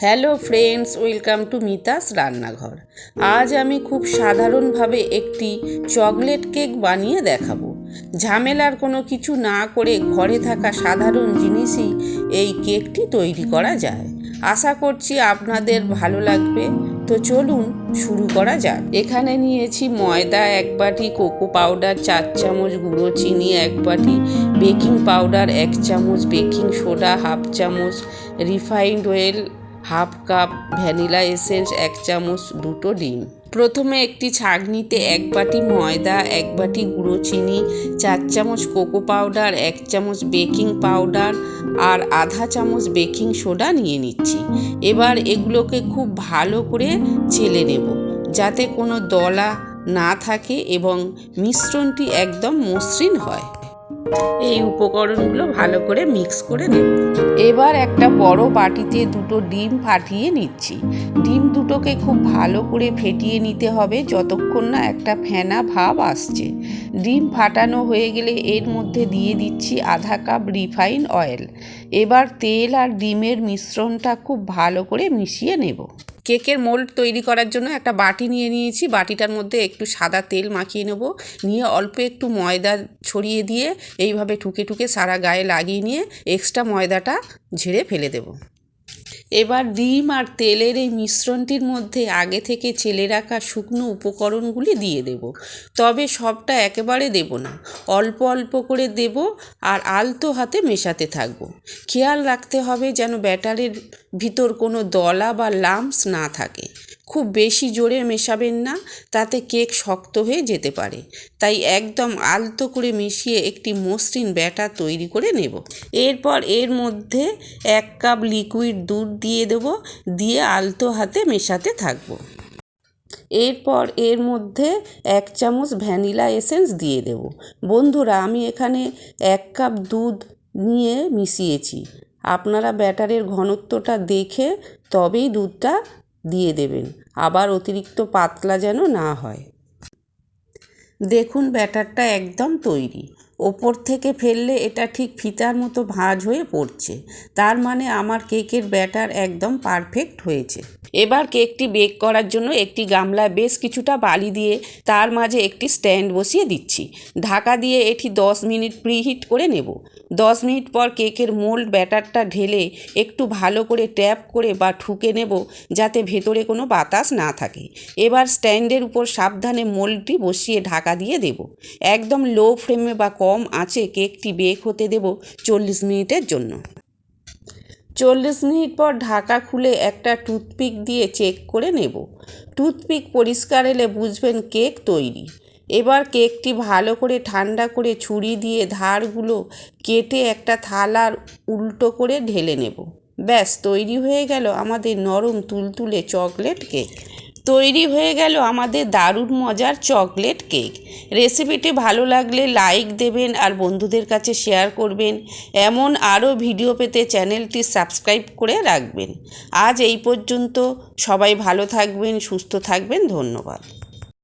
Hello friends, welcome to Mita's রান্নাঘর। আজ আমি খুব সাধারণভাবে একটি চকলেট কেক বানিয়ে দেখাবো। ঝামেলার কোনো কিছু না করে ঘরে থাকা সাধারণ জিনিসই এই কেকটি তৈরি করা যায়। আশা করছি আপনাদের ভালো লাগবে। তো চলুন শুরু করা যাক। এখানে নিয়েছি ময়দা, এক বাটি কোকো পাউডার, চার চামচ গুঁড়ো চিনি, এক বাটি বেকিং পাউডার, এক চামচ বেকিং সোডা, হাফ চামচ refined oil half cup vanilla essence, এক চামচ দুটো ডিম। প্রথমে একটি ছাঁকনিতে এক বাটি ময়দা, এক বাটি গুঁড়ো চিনি, চার চামচ কোকো পাউডার, এক চামচ বেকিং পাউডার আর আধা চামচ বেকিং সোডা নিয়ে নিচ্ছি। এবার এগুলোকে খুব ভালো করে চেলে নেব, যাতে কোনো দলা না থাকে এবং মিশ্রণটি একদম মসৃণ হয়। এই উপকরণগুলো ভালো করে মিক্স করে নেব। এবার একটা বড় বাটিতে দুটো ডিম ফাটিয়ে নিচ্ছি। ডিম দুটোকে খুব ভালো করে ফেটিয়ে নিতে হবে যতক্ষণ না একটা ফেনা ভাব আসছে। ডিম ফাটানো হয়ে গেলে এর মধ্যে দিয়ে দিচ্ছি আধা কাপ রিফাইন অয়েল। এবার তেল আর ডিমের মিশ্রণটা খুব ভালো করে মিশিয়ে নেব। কেকের মোল্ড তৈরি করার জন্য একটা বাটি নিয়ে নিয়েছি। বাটিটার মধ্যে একটু সাদা তেল মাখিয়ে নেব। নিয়ে অল্প একটু ময়দা ছড়িয়ে দিয়ে এইভাবে ঠুকে ঠুকে সারা গায়ে লাগিয়ে নিয়ে এক্সট্রা ময়দাটা ঝেড়ে ফেলে দেব। এবার ডিম আর তেলের এই মিশ্রণটির মধ্যে আগে থেকে ছেলে রাখা শুকনো উপকরণগুলি দিয়ে দেব। তবে সবটা একেবারে দেব না। অল্প অল্প করে দেব আর আলতো হাতে মেশাতে থাকব। খেয়াল রাখতে হবে যেন ব্যাটারের ভিতর কোনো দলা বা লাম্পস না থাকে। খুব বেশি জোরে মেশাবেন না, তাতে কেক শক্ত হয়ে যেতে পারে। তাই একদম আলতো করে মিশিয়ে একটি মসৃণ ব্যাটার তৈরি করে নেব। এরপর এর মধ্যে এক কাপ লিকুইড দুধ দিয়ে দেব, দিয়ে আলতো হাতে মেশাতে থাকব। এরপর এর মধ্যে এক চামচ ভ্যানিলা এসেন্স দিয়ে দেব। বন্ধুরা, আমি এখানে এক কাপ দুধ নিয়ে মিশিয়েছি। আপনারা ব্যাটারের ঘনত্বটা দেখে তবেই দুধটা দিয়ে দেবেন। আবার অতিরিক্ত পাতলা যেন না হয়। দেখুন ব্যাটারটা একদম তৈরি। ওপর থেকে ফেললে এটা ঠিক ফিতার মতো ভাঁজ হয়ে পড়ছে। তার মানে আমার কেকের ব্যাটার একদম পারফেক্ট হয়েছে। এবার কেকটি বেক করার জন্য একটি গামলায় বেশ কিছুটা বালি দিয়ে তার মাঝে একটি স্ট্যান্ড বসিয়ে দিচ্ছি। ঢাকা দিয়ে এটি দশ মিনিট প্রিহিট করে নেব। দশ মিনিট পর কেকের মোল্ড ব্যাটারটা ঢেলে একটু ভালো করে ট্যাপ করে বা ঠুকে নেব যাতে ভেতরে কোনো বাতাস না থাকে। এবার স্ট্যান্ডের উপর সাবধানে মোল্ডটি বসিয়ে ঢাকা দিয়ে দেব। একদম লো ফ্লেমে বা কম আছে, কেকটি বেক হতে দেব চল্লিশ মিনিটের জন্য। চল্লিশ মিনিট পর ঢাকা খুলে একটা টুথপিক দিয়ে চেক করে নেব। টুথপিক পরিষ্কার এলে বুঝবেন কেক তৈরি। এবার কেকটি ভালো করে ঠান্ডা করে ছুরি দিয়ে ধারগুলো কেটে একটা থালার উল্টো করে ঢেলে নেব। ব্যাস, তৈরি হয়ে গেল আমাদের নরম তুলতুলে চকলেট কেক। তৈরি হয়ে গেল আমাদের দারুণ মজার চকলেট কেক। রেসিপিটি ভালো লাগলে লাইক দেবেন আর বন্ধুদের কাছে শেয়ার করবেন। এমন আরও ভিডিও পেতে চ্যানেলটি সাবস্ক্রাইব করে রাখবেন। আজ এই পর্যন্ত সবাই ভালো থাকবেন, সুস্থ থাকবেন, ধন্যবাদ।